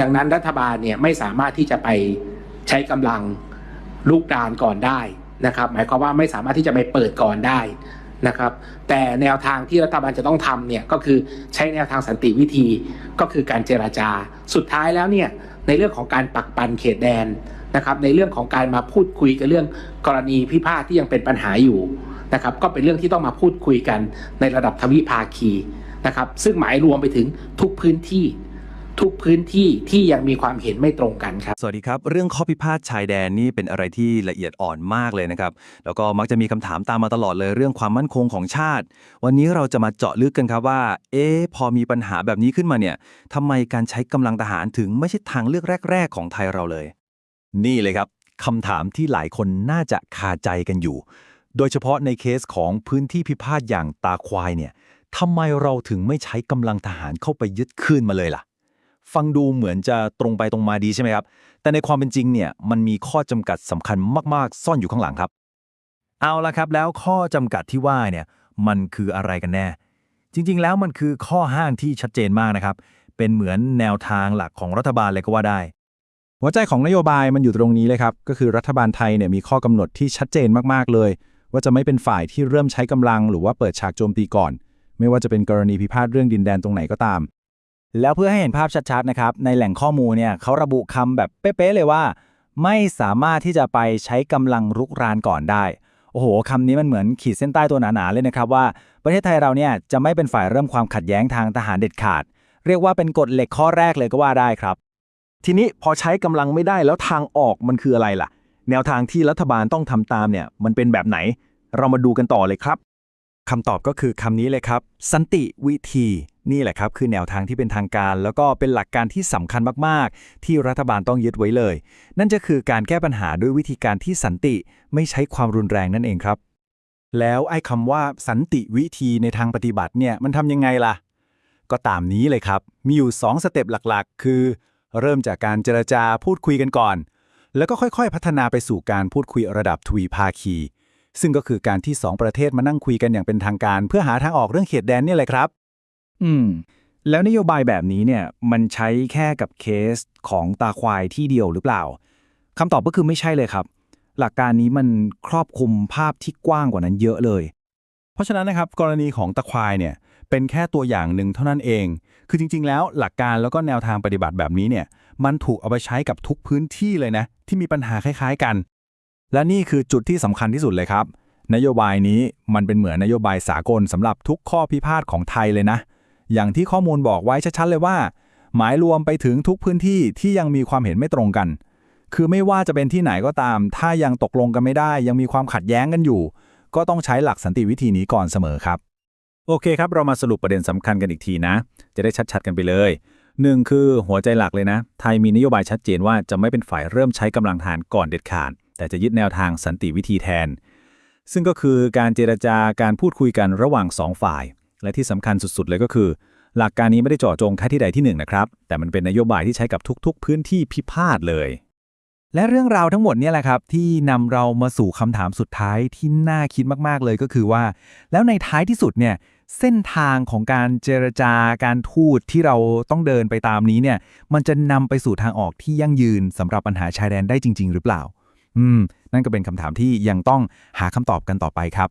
ดังนั้นรัฐบาลเนี่ยไม่สามารถที่จะไปใช้กำลังลูกดานก่อนได้นะครับ หมายความว่าไม่สามารถที่จะไปเปิดก่อนได้นะครับ แต่แนวทางที่รัฐบาลจะต้องทำเนี่ยก็คือใช้แนวทางสันติวิธีก็คือการเจราจา สุดท้ายแล้วเนี่ยในเรื่องของการปักปันเขตแดนนะครับ ในเรื่องของการมาพูดคุยกันเรื่องกรณีพิพาทที่ยังเป็นปัญหาอยู่นะครับ ก็เป็นเรื่องที่ต้องมาพูดคุยกันในระดับทวิภาคีนะครับ ซึ่งหมายรวมไปถึงทุกพื้นที่ ทุกพื้นที่ที่ยังมีความเห็นไม่ตรงกันครับ สวัสดีครับ เรื่องข้อพิพาทชายแดนนี่เป็นอะไรที่ละเอียดอ่อนมากเลยนะครับ แล้วก็มักจะมีคำถามตามมาตลอดเลยเรื่องความมั่นคงของชาติ วันนี้เราจะมาเจาะลึกกันครับว่า เอ๊ะพอมีปัญหาแบบนี้ขึ้นมาเนี่ยทำไมการใช้กำลังทหารถึงไม่ใช่ทางเลือกแรก ๆ ของไทยเราเลย นี่เลยครับคำถามที่หลายคนน่าจะคาใจกันอยู่ โดยเฉพาะในเคสของพื้นที่พิพาทอย่างตาควายเนี่ยทำไมเราถึงไม่ใช้กำลังทหารเข้าไปยึดคืนมาเลยล่ะ ฟังดูเหมือนจะตรงไปตรงมาดีใช่ไหมครับ แต่ในความเป็นจริงเนี่ยมันมีข้อจำกัดสำคัญมาก ๆ ซ่อนอยู่ข้างหลังครับ เอาละครับแล้วข้อจำกัดที่ว่าเนี่ยมันคืออะไรกันแน่ จริง ๆ แล้วมันคือข้อห้ามที่ชัดเจนมากนะครับ เป็นเหมือนแนวทางหลักของรัฐบาลเลยก็ว่าได้ หัวใจของนโยบายมันอยู่ตรงนี้เลยครับ ก็คือรัฐบาลไทยเนี่ยมีข้อกำหนดที่ชัดเจนมากๆเลย ว่าจะไม่เป็นฝ่ายที่เริ่มใช้กำลัง หรือว่าเปิดฉากโจมตีก่อน ไม่ว่าจะเป็นกรณีพิพาทเรื่องดินแดนตรงไหนก็ตาม แล้วเพื่อให้เห็นภาพชัดๆนะครับ ในแหล่งข้อมูลเนี่ยเขาระบุคำแบบเป๊ะๆเลยว่า ไม่สามารถที่จะไปใช้กำลังรุกรานก่อนได้ โอ้โหคำนี้มันเหมือนขีดเส้นใต้ตัวหนาๆเลยนะครับว่า ประเทศไทยเราเนี่ยจะไม่เป็นฝ่ายเริ่มความขัดแย้งทางทหารเด็ดขาด เรียกว่าเป็นกฎเหล็กข้อแรกเลยก็ว่าได้ครับ ทีนี้พอใช้กำลังไม่ได้แล้วทางออกมันคืออะไรล่ะ แนวทางที่รัฐบาลต้องทำตามเนี่ยมันเป็นแบบไหน เรามาดูกันต่อเลยครับ คำตอบก็คือคำนี้เลยครับ สันติวิธีนี่แหละครับคือแนวทางที่เป็นทางการ แล้วก็เป็นหลักการที่สำคัญมาก ๆ ที่รัฐบาลต้องยึดไว้เลย นั่นจะคือการแก้ปัญหาด้วยวิธีการที่สันติไม่ใช้ความรุนแรงนั่นเองครับ แล้วไอ้คำว่าสันติวิธีในทางปฏิบัติเนี่ยมันทำยังไงล่ะ ก็ตามนี้เลยครับ มีอยู่ 2 สเต็ปหลักๆ คือ เริ่มจากการเจรจาพูดคุยกันก่อน แล้วก็ค่อยๆ พัฒนาไปสู่การพูดคุยระดับทวีภาคี ซึ่งก็คือการที่ 2 ประเทศมานั่งคุยกันอย่างเป็นทางการ เพื่อหาทางออกเรื่องเขตแดนนี่ยเลยครับ อืม แล้วนโยบายแบบนี้เนี่ยมันใช้แค่กับเคสของตาควายที่เดียวหรือเปล่าคำตอบก็คือไม่ใช่เลยครับ หลักการนี้มันครอบคลุมภาพที่กว้างกว่านั้นเยอะเลย เพราะฉะนั้นนะครับกรณีของตะควายเนี่ยเป็นแค่ตัวอย่างหนึ่งเท่านั้นเอง คือจริง ๆ แล้วหลักการแล้วก็แนวทางปฏิบัติแบบนี้เนี่ย มันถูกเอาไปใช้กับทุกพื้นที่เลยนะ ที่มีปัญหาคล้าย ๆ กัน และนี่คือจุดที่สำคัญที่สุดเลยครับ นโยบายนี้มันเป็นเหมือนนโยบายสากลสำหรับทุกข้อพิพาทของไทยเลยนะ อย่างที่ข้อมูลบอกไว้ชัดๆเลยว่า หมายรวมไปถึงทุกพื้นที่ที่ยังมีความเห็นไม่ตรงกัน คือไม่ว่าจะเป็นที่ไหนก็ตาม ถ้ายังตกลงกันไม่ได้ ยังมีความขัดแย้งกันอยู่ ก็ต้องใช้หลักสันติวิธีนี้ก่อนเสมอครับ โอเคครับ เรามาสรุปประเด็นสำคัญกันอีกทีนะ จะได้ชัดๆกันไปเลยหนึ่งคือหัวใจหลักเลยนะ ไทยมีนโยบายชัดเจนว่าจะไม่เป็นฝ่ายเริ่มใช้กำลังทหารก่อนเด็ดขาด แต่จะยึดแนวทางสันติวิธีแทน ซึ่งก็คือการเจรจาการพูดคุยกันระหว่างสองฝ่าย และที่สำคัญสุดๆ เลยก็คือ หลักการนี้ไม่ได้เจาะจงแค่ที่ใดที่หนึ่งนะครับ แต่มันเป็นนโยบายที่ใช้กับทุกๆ พื้นที่พิพาทเลย และเรื่องราวทั้งหมดนี่แหละครับ ที่นำเรามาสู่คำถามสุดท้ายที่น่าคิดมากๆเลยก็คือว่า แล้วในท้ายที่สุดเนี่ยเส้นทางของการเจรจาการทูตที่เราต้องเดินไปตามนี้เนี่ย มันจะนำไปสู่ทางออกที่ยั่งยืนสำหรับปัญหาชายแดนได้จริง ๆ หรือเปล่า อืม นั่นก็เป็นคำถามที่ยังต้องหาคำตอบกันต่อไปครับ